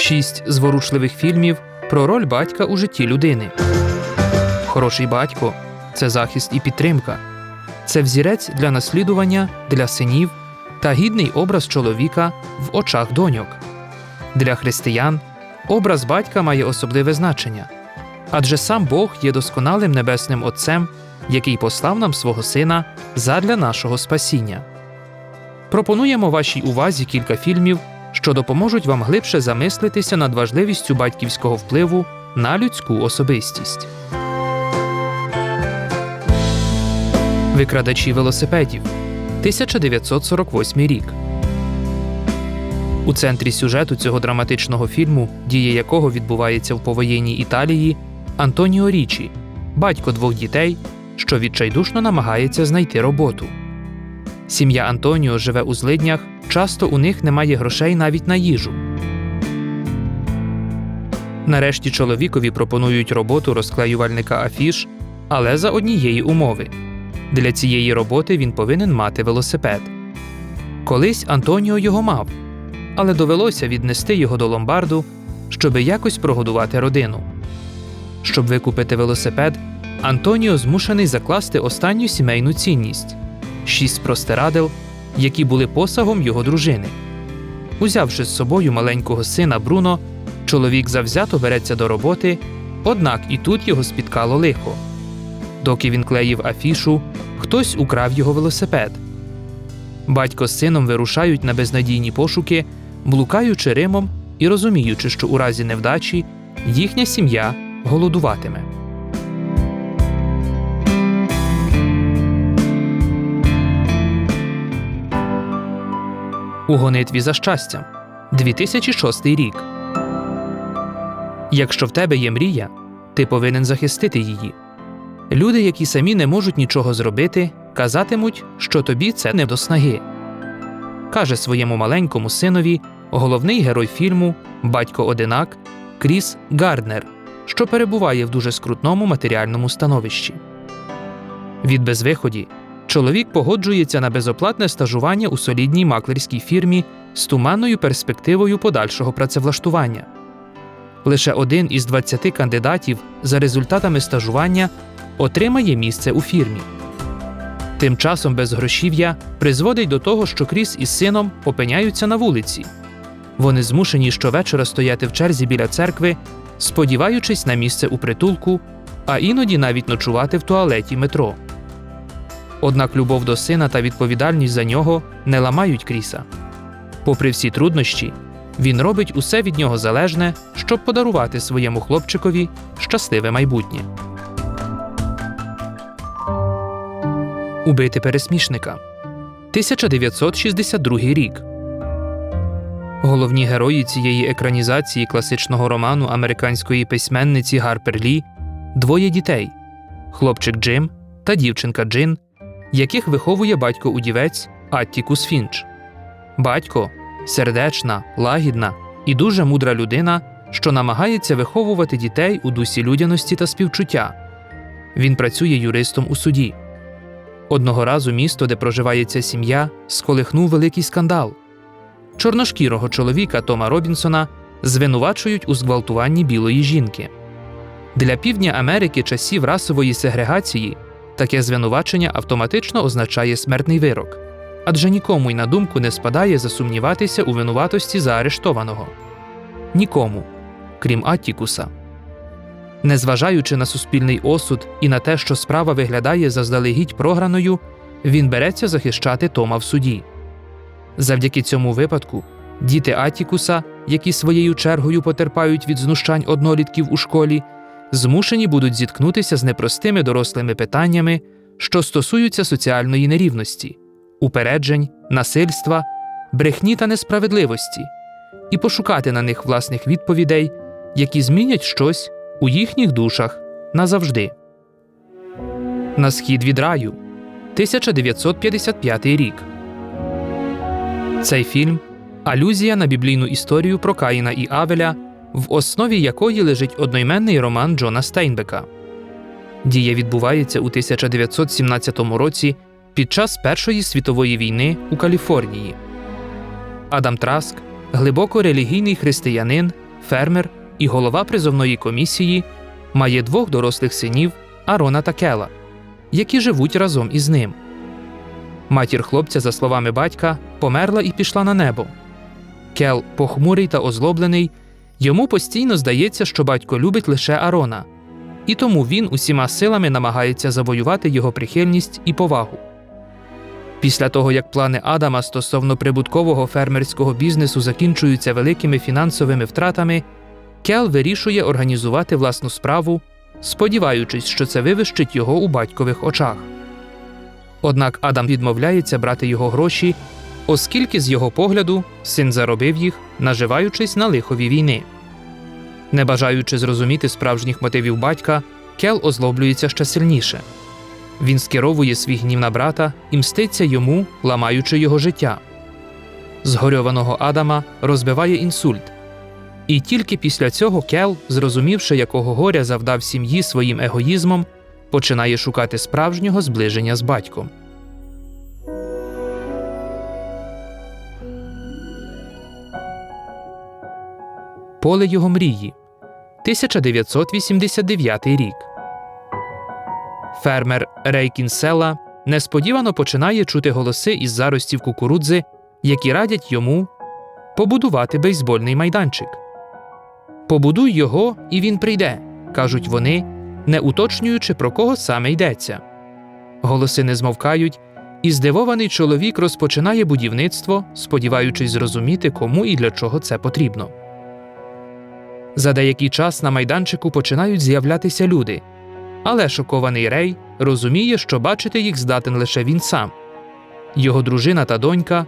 Шість зворушливих фільмів про роль батька у житті людини. Хороший батько це захист і підтримка. Це взірець для наслідування для синів та гідний образ чоловіка в очах доньок. Для християн образ батька має особливе значення, адже сам Бог є досконалим небесним Отцем, який послав нам свого Сина задля нашого спасіння. Пропонуємо вашій увазі кілька фільмів, що допоможуть вам глибше замислитися над важливістю батьківського впливу на людську особистість. Викрадачі велосипедів 1948 рік. У центрі сюжету цього драматичного фільму, дія якого відбувається в повоєнній Італії, Антоніо Річі, батько двох дітей, що відчайдушно намагається знайти роботу. Сім'я Антоніо живе у злиднях, часто у них немає грошей навіть на їжу. Нарешті чоловікові пропонують роботу розклеювальника афіш, але за однієї умови. Для цієї роботи він повинен мати велосипед. Колись Антоніо його мав, але довелося віднести його до ломбарду, щоби якось прогодувати родину. Щоб викупити велосипед, Антоніо змушений закласти останню сімейну цінність шість простирадел, які були посагом його дружини. Узявши з собою маленького сина Бруно, чоловік завзято береться до роботи, однак і тут його спіткало лихо. Доки він клеїв афішу, хтось украв його велосипед. Батько з сином вирушають на безнадійні пошуки, блукаючи Римом і розуміючи, що у разі невдачі їхня сім'я голодуватиме. У гонитві за щастям 2006 рік. Якщо в тебе є мрія, ти повинен захистити її. Люди, які самі не можуть нічого зробити, казатимуть, що тобі це не до снаги. Каже своєму маленькому синові головний герой фільму Батько одинак Кріс Гарднер, що перебуває в дуже скрутному матеріальному становищі. Від безвиході чоловік погоджується на безоплатне стажування у солідній маклерській фірмі з туманною перспективою подальшого працевлаштування. Лише один із 20 кандидатів за результатами стажування отримає місце у фірмі. Тим часом безгрошів'я призводить до того, що Кріс із сином опиняються на вулиці. Вони змушені щовечора стояти в черзі біля церкви, сподіваючись на місце у притулку, а іноді навіть ночувати в туалеті метро. Однак любов до сина та відповідальність за нього не ламають Кріса. Попри всі труднощі, він робить усе від нього залежне, щоб подарувати своєму хлопчикові щасливе майбутнє. Убити пересмішника 1962 рік. Головні герої цієї екранізації класичного роману американської письменниці Гарпер Лі двоє дітей хлопчик Джим та дівчинка Джин, яких виховує батько удівець Аттікус Фінч. Батько сердечна, лагідна і дуже мудра людина, що намагається виховувати дітей у дусі людяності та співчуття. Він працює юристом у суді. Одного разу місто, де проживає ця сім'я, сколихнув великий скандал. Чорношкірого чоловіка Тома Робінсона звинувачують у зґвалтуванні білої жінки. Для півдня Америки часів расової сегрегації таке звинувачення автоматично означає смертний вирок, адже нікому й на думку не спадає засумніватися у винуватості заарештованого. Нікому, крім Аттікуса. Незважаючи на суспільний осуд і на те, що справа виглядає заздалегідь програною, він береться захищати Тома в суді. Завдяки цьому випадку діти Атікуса, які своєю чергою потерпають від знущань однолітків у школі, змушені будуть зіткнутися з непростими дорослими питаннями, що стосуються соціальної нерівності, упереджень, насильства, брехні та несправедливості, і пошукати на них власних відповідей, які змінять щось у їхніх душах назавжди. На схід від раю 1955 рік. Цей фільм алюзія на біблійну історію про Каїна і Авеля, в основі якої лежить одноіменний роман Джона Стейнбека. Дія відбувається у 1917 році під час Першої світової війни у Каліфорнії. Адам Траск, глибоко релігійний християнин, фермер і голова призовної комісії, має двох дорослих синів Арона та Кела, які живуть разом із ним. Матір хлопця, за словами батька, померла і пішла на небо. Кел, похмурий та озлоблений, йому постійно здається, що батько любить лише Арона, і тому він усіма силами намагається завоювати його прихильність і повагу. Після того, як плани Адама стосовно прибуткового фермерського бізнесу закінчуються великими фінансовими втратами, Кел вирішує організувати власну справу, сподіваючись, що це вивищить його у батькових очах. Однак Адам відмовляється брати його гроші, оскільки, з його погляду, син заробив їх, наживаючись на лихові війни. Не бажаючи зрозуміти справжніх мотивів батька, Кел озлоблюється ще сильніше. Він скеровує свій гнів на брата і мститься йому, ламаючи його життя. Згорьованого Адама розбиває інсульт. І тільки після цього Кел, зрозумівши, якого горя завдав сім'ї своїм егоїзмом, починає шукати справжнього зближення з батьком. Поле його мрії 1989 рік. Фермер Рей Кінсела несподівано починає чути голоси із заростів кукурудзи, які радять йому побудувати бейсбольний майданчик. Побудуй його, і він прийде, кажуть вони, не уточнюючи, про кого саме йдеться. Голоси не змовкають, і здивований чоловік розпочинає будівництво, сподіваючись зрозуміти, кому і для чого це потрібно. За деякий час на майданчику починають з'являтися люди, але шокований Рей розуміє, що бачити їх здатен лише він сам. Його дружина та донька,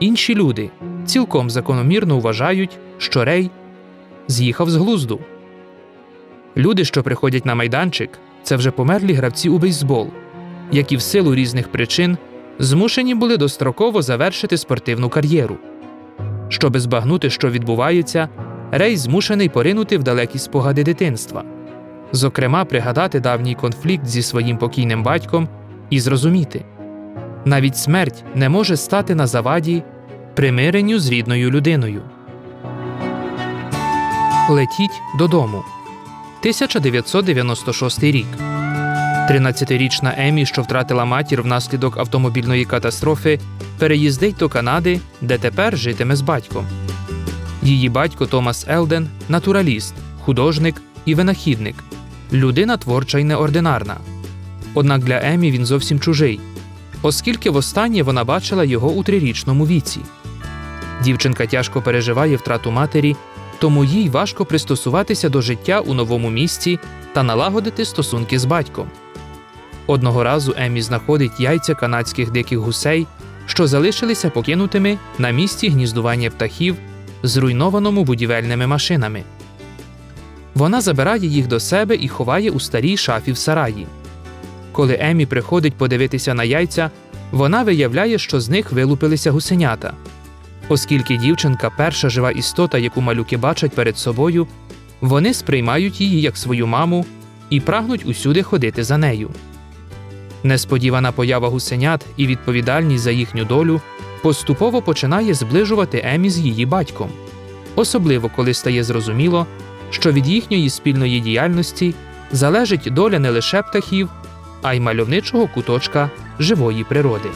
інші люди цілком закономірно вважають, що Рей з'їхав з глузду. Люди, що приходять на майданчик, це вже померлі гравці у бейсбол, які в силу різних причин змушені були достроково завершити спортивну кар'єру. Щоби збагнути, що відбувається, Рей змушений поринути в далекі спогади дитинства, зокрема, пригадати давній конфлікт зі своїм покійним батьком і зрозуміти навіть смерть не може стати на заваді примиренню з рідною людиною. Летіть додому. 1996 рік. 13-річна Емі, що втратила матір внаслідок автомобільної катастрофи, переїздить до Канади, де тепер житиме з батьком. Її батько Томас Елден натураліст, художник і винахідник, людина творча й неординарна. Однак для Емі він зовсім чужий, оскільки востаннє вона бачила його у трирічному віці. Дівчинка тяжко переживає втрату матері, тому їй важко пристосуватися до життя у новому місці та налагодити стосунки з батьком. Одного разу Емі знаходить яйця канадських диких гусей, що залишилися покинутими на місці гніздування птахів, зруйнованому будівельними машинами. Вона забирає їх до себе і ховає у старій шафі в сараї. Коли Емі приходить подивитися на яйця, вона виявляє, що з них вилупилися гусенята. Оскільки дівчинка перша жива істота, яку малюки бачать перед собою, вони сприймають її як свою маму і прагнуть усюди ходити за нею. Несподівана поява гусенят і відповідальність за їхню долю поступово починає зближувати Емі з її батьком, особливо коли стає зрозуміло, що від їхньої спільної діяльності залежить доля не лише птахів, а й мальовничого куточка живої природи.